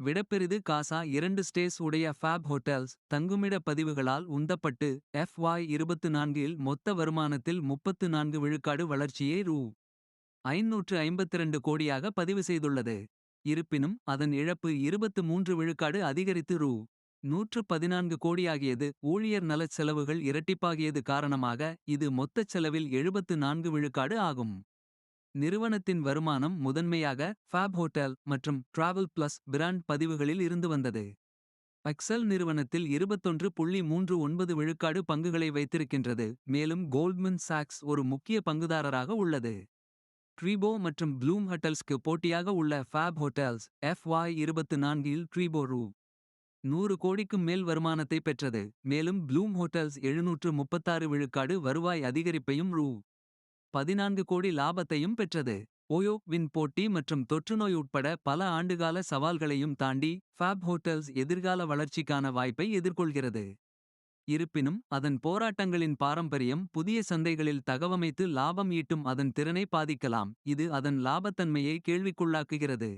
விடப்பெரிது காசா இரண்டு ஸ்டேஸ் உடைய ஃபேப் hotels தங்குமிட பதிவுகளால் உந்தப்பட்டு FY இருபத்து நான்கில் மொத்த வருமானத்தில் முப்பத்து நான்கு விழுக்காடு வளர்ச்சியை ரூ. ஐநூற்று ஐம்பத்திரண்டு கோடியாக பதிவு செய்துள்ளது. இருப்பினும் அதன் இழப்பு இருபத்து மூன்று விழுக்காடு அதிகரித்து ரூ. நூற்று பதினான்கு கோடியாகியது ஊழியர் நலச் செலவுகள் இரட்டிப்பாகியது காரணமாக இது மொத்தச் செலவில் எழுபத்து நான்கு விழுக்காடு ஆகும். நிறுவனத்தின் வருமானம் முதன்மையாக ஃபேப் ஹோட்டல் மற்றும் டிராவல் பிளஸ் பிராண்ட் பதிவுகளில் இருந்து வந்தது. எக்ஸல் நிறுவனத்தில் இருபத்தொன்று புள்ளி மூன்று ஒன்பது விழுக்காடு பங்குகளை வைத்திருக்கின்றது. மேலும் கோல்ட்மன் சாக்ஸ் ஒரு முக்கிய பங்குதாரராக உள்ளது. ட்ரீபோ மற்றும் ப்ளூம் ஹட்டல்ஸ்க்கு போட்டியாக உள்ள ஃபேப் ஹோட்டல்ஸ் எஃப்ஒய் இருபத்து நான்கில் ட்ரீபோ ரூ. நூறு கோடிக்கும் மேல் வருமானத்தை பெற்றது. மேலும் ப்ளூம் ஹோட்டல்ஸ் எழுநூற்று முப்பத்தாறு விழுக்காடு வருவாய் அதிகரிப்பையும் ரூ. பதினான்கு கோடி லாபத்தையும் பெற்றது. ஓயோ வின் போட்டி மற்றும் தொற்றுநோய் உட்பட பல ஆண்டுகால சவால்களையும் தாண்டி ஃபேப் ஹோட்டல்ஸ் எதிர்கால வளர்ச்சிக்கான வாய்ப்பை எதிர்கொள்கிறது. இருப்பினும் அதன் போராட்டங்களின் பாரம்பரியம் புதிய சந்தைகளில் தகவமைத்து லாபம் ஈட்டும் அதன் திறனை பாதிக்கலாம். இது அதன் லாபத்தன்மையை கேள்விக்குள்ளாக்குகிறது.